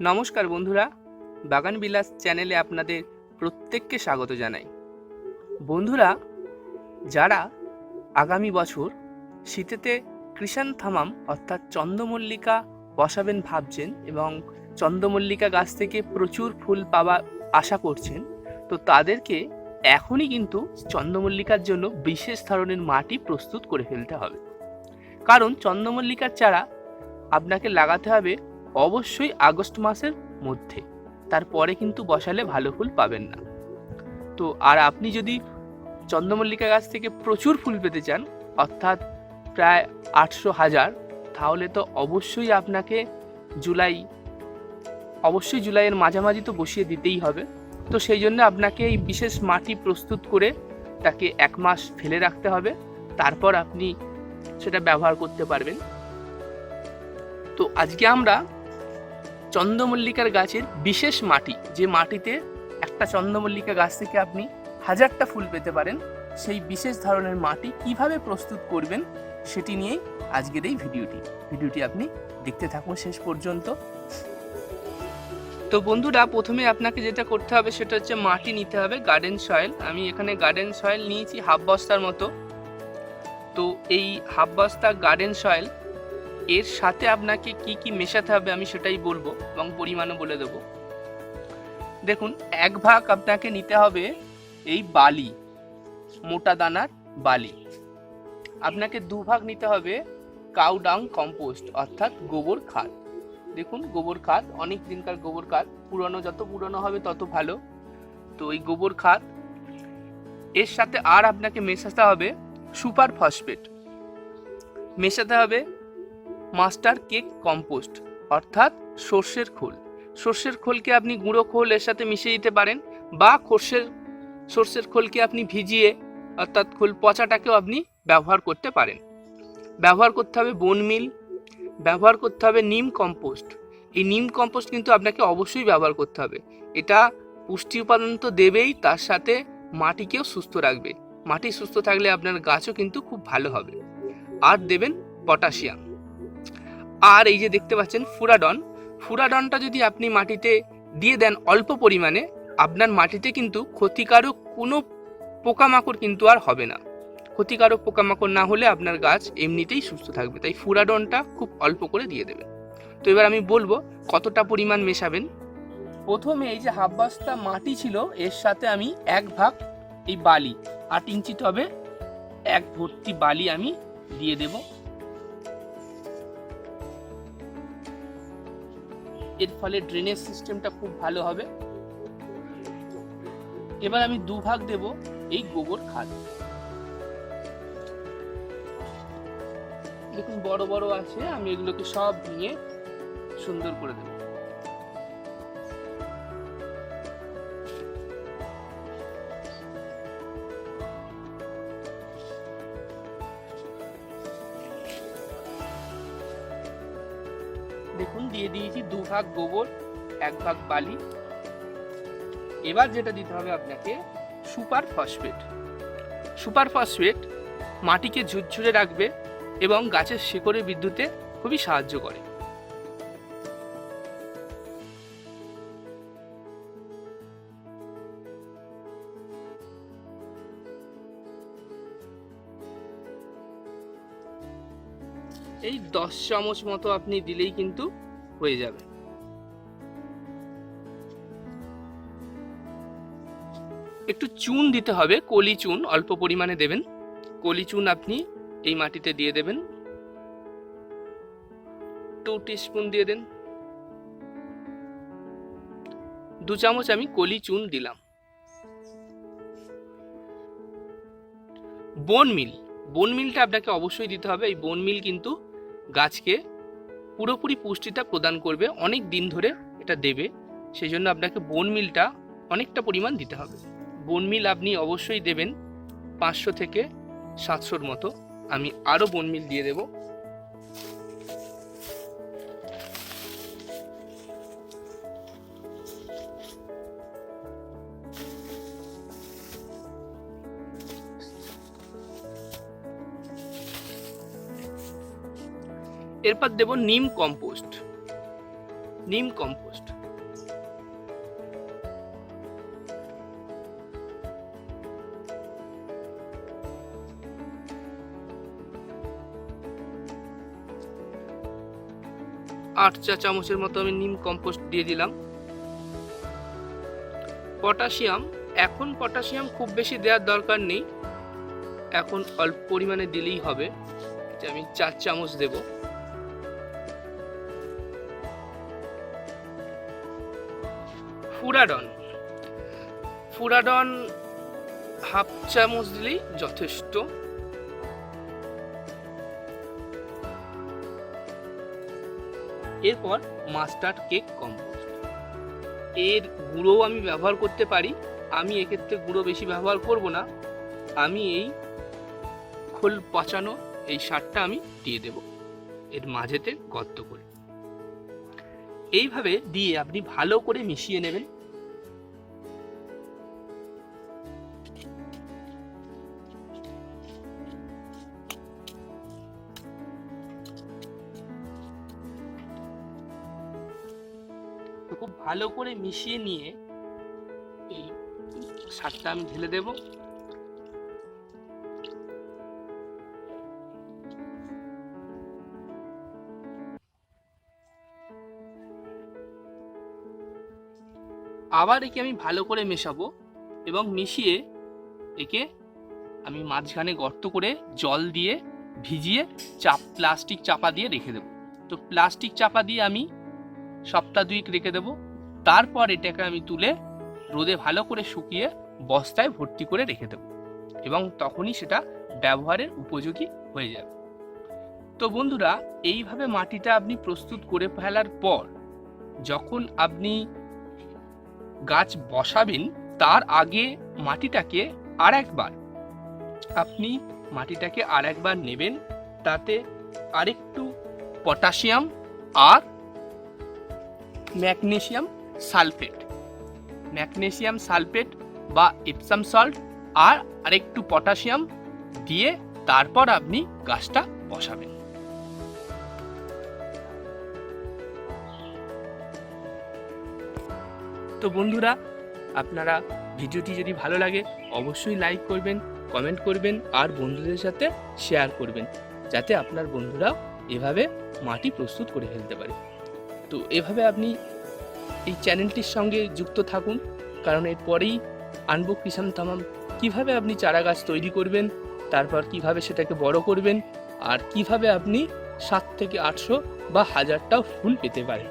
নমস্কার বন্ধুরা, বাগান বিলাস চ্যানেলে আপনাদের প্রত্যেককে স্বাগত জানাই। বন্ধুরা, যারা আগামী বছর শীতেতে কৃষান্থামাম অর্থাৎ চন্দ্রমল্লিকা বসাবেন ভাবছেন এবং চন্দ্রমল্লিকা গাছ থেকে প্রচুর ফুল পাওয়া আশা করছেন, তো তাদেরকে এখনই কিন্তু চন্দ্রমল্লিকার জন্য বিশেষ ধরনের মাটি প্রস্তুত করে ফেলতে হবে। কারণ চন্দ্রমল্লিকার চারা আপনাকে লাগাতে হবে অবশ্যই আগস্ট মাসের মধ্যে। তারপরে কিন্তু বসালে ভালো ফুল পাবেন না। তো আর আপনি যদি চন্দ্রমল্লিকা গাছ থেকে প্রচুর ফুল পেতে চান, অর্থাৎ প্রায় আটশো হাজার, তাহলে তো অবশ্যই আপনাকে জুলাই, অবশ্যই জুলাইয়ের মাঝামাঝি তো বসিয়ে দিতেই হবে। তো সেই জন্য আপনাকে এই বিশেষ মাটি প্রস্তুত করে তাকে এক মাস ফেলে রাখতে হবে। তারপর আপনি সেটা ব্যবহার করতে পারবেন। তো আজকে আমরা চন্দ্রমল্লিকার গাছের বিশেষ মাটি, যে মাটিতে একটা চন্দ্রমল্লিকা গাছ থেকে আপনি হাজারটা ফুল পেতে পারেন, সেই বিশেষ ধরনের মাটি কীভাবে প্রস্তুত করবেন সেটি নিয়েই আজকের এই ভিডিওটি। ভিডিওটি আপনি দেখতে থাকুন শেষ পর্যন্ত। তো বন্ধুরা, প্রথমে আপনাকে যেটা করতে হবে সেটা হচ্ছে মাটি নিতে হবে গার্ডেন সয়েল আমি এখানে গার্ডেন সয়েল নিয়েছি, হাফ বস্তার মতো। তো এই হাফ বস্তা গার্ডেন সয়েল এর সাথে আপনাকে কি কি মেশাতে হবে আমি সেটাই বলব এবং পরিমাণও বলে দেবো। দেখুন, এক ভাগ আপনাকে নিতে হবে এই বালি, মোটা দানার বালি। আপনাকে দু ভাগ নিতে হবে কাউ ডাং কম্পোস্ট অর্থাৎ গোবর খাদ। দেখুন, গোবর খাদ, অনেক দিনকার গোবর খাদ। পুরনো, যত পুরনো হবে তত ভালো। তো এই গোবর খাদ, এর সাথে আর আপনাকে মেশাতে হবে সুপার ফসফেট। মেশাতে হবে মাস্টার কেক কম্পোস্ট, অর্থাৎ সর্ষের খোল। সর্ষের খোলকে আপনি গুঁড়ো খোল এর সাথে মিশিয়ে দিতে পারেন বা সর্ষের সর্ষের খোলকে আপনি ভিজিয়ে, অর্থাৎ খোল পচাটাকেও আপনি ব্যবহার করতে পারেন। ব্যবহার করতে হবে বোন মিল ব্যবহার করতে হবে নিম কম্পোস্ট। এই নিম কম্পোস্ট কিন্তু আপনাকে অবশ্যই ব্যবহার করতে হবে। এটা পুষ্টি উপাদান তো দেবেই, তার সাথে মাটিকেও সুস্থ রাখবে। মাটি সুস্থ থাকলে আপনার গাছও কিন্তু খুব ভালো হবে। আর দেবেন পটাশিয়াম। আর এই যে দেখতে পাচ্ছেন ফুরাডন। ফুরাডনটা যদি আপনি মাটিতে দিয়ে দেন অল্প পরিমাণে, আপনার মাটিতে কিন্তু ক্ষতিকারক কোনো পোকামাকড় কিন্তু আর হবে না। ক্ষতিকারক পোকামাকড় না হলে আপনার গাছ এমনিতেই সুস্থ থাকবে। তাই ফুরাডনটা খুব অল্প করে দিয়ে দেবেন। তো এবার আমি বলব কতটা পরিমাণ মেশাবেন। প্রথমে এই যে হাফ মাটি ছিল, এর সাথে আমি এক ভাগ এই বালি, আট ইঞ্চি টবে এক ভর্তি বালি আমি দিয়ে দেব। এর ফলে ড্রেনেজ সিস্টেমটা খুব ভালো হবে। এবার আমি দু ভাগ দেব এই গোবর খাদ। দেখুন, বড় বড় আছে, আমি এগুলোকে সব ভেঙে সুন্দর করে দেব। দিয়ে দিয়েছি, দু ভাগ গোবর, এক ভাগ বালি। এবার যেটা দিতে হবে আপনাকে, সুপার ফসফেট। সুপার ফসফেট মাটিকে ঝুরঝুরে রাখবে এবং গাছের শিকড়ে বিদ্যুতে খুবই সাহায্য করে। এই দশ চামচ মতো আপনি দিলেই কিন্তু হয়ে যাবে। একটু চুন দিতে হবে, কলি চুন, অল্প পরিমাণে দেবেন। কলি চুন আপনি এই মাটিতে দিয়ে দেবেন। টু টিস্পুন দিয়ে দেন। দু চামচ আমি কলি চুন দিলাম। বোন মিল। বোন মিলটা আপনাকে অবশ্যই দিতে হবে। এই বোন মিল কিন্তু গাছকে পুরোপুরি পুষ্টিটা প্রদান করবে, অনেক দিন ধরে এটা দেবে। সেই জন্য আপনাকে বোন মিলটা অনেকটা পরিমাণ দিতে হবে। বোন মিল আপনি অবশ্যই দেবেন পাঁচশো থেকে সাতশোর মতো। আমি আরও বোন মিল দিয়ে দেব। এরপর দেব নিম কম্পোস্ট। নিম কম্পোস্ট। আট চা চামচের মতো আমি নিম কম্পোস্ট দিয়ে দিলাম। পটাশিয়াম, এখন পটাশিয়াম খুব বেশি দেওয়ার দরকার নেই। এখন অল্প পরিমাণে দিলেই হবে। আমি চার চামচ দেব। ফুরাডন। ফুরাডন হাফ চামচ দিলেই যথেষ্ট। এরপর মাস্টার্ড কেক কম্পোস্ট। এর গুঁড়োও আমি ব্যবহার করতে পারি। আমি এক্ষেত্রে গুঁড়ো বেশি ব্যবহার করব না। আমি এই খোল পচানো এই সারটা আমি দিয়ে দেব। এর মাঝেতে গর্ত করে। এইভাবে দিয়ে আপনি ভালো করে মিশিয়ে নেবেন। খুব ভালো করে মিশিয়ে নিয়ে এই সারটা আমি ঢেলে দেব। আবার একে আমি ভালো করে মেশাবো এবং মিশিয়ে একে আমি মাঝখানে গর্ত করে জল দিয়ে ভিজিয়ে চাপ প্লাস্টিক চাপা দিয়ে রেখে দেবো। তো প্লাস্টিক চাপা দিয়ে আমি সপ্তাহ দুয়েক রেখে দেবো। তারপর এটাকে আমি তুলে রোদে ভালো করে শুকিয়ে বস্তায় ভর্তি করে রেখে দেবো এবং তখনই সেটা ব্যবহারের উপযোগী হয়ে যাবে। তো বন্ধুরা, এইভাবে মাটিটা আপনি প্রস্তুত করে ফেলার পর যখন আপনি গাছ বসাবেন, তার আগে মাটিটাকে আর একবার আপনি মাটিটাকে আর একবার নেবেন, তাতে আরেকটু পটাশিয়াম আর ম্যাগনেসিয়াম সালফেট। ম্যাগনেসিয়াম সালফেট বা ইপসাম সল্ট আর আরেকটু পটাশিয়াম দিয়ে তারপর আপনি গাছটা বসাবেন। তো বন্ধুরা, আপনারা ভিডিওটি যদি ভালো লাগে, অবশ্যই লাইক করবেন কমেন্ট করবেন আর বন্ধুদের সাথে শেয়ার করবেন, যাতে আপনার বন্ধুরাও এভাবে মাটি প্রস্তুত করে ফেলতে পারে। তো এভাবে আপনি এই চ্যানেলটির সঙ্গে যুক্ত থাকুন, কারণ এরপরেই আনব কিষান তামাম। কীভাবে আপনি চারা গাছ তৈরি করবেন, তারপর কীভাবে সেটাকে বড় করবেন, আর কীভাবে আপনি সাত থেকে আটশো বা হাজারটাও ফুল পেতে পারেন।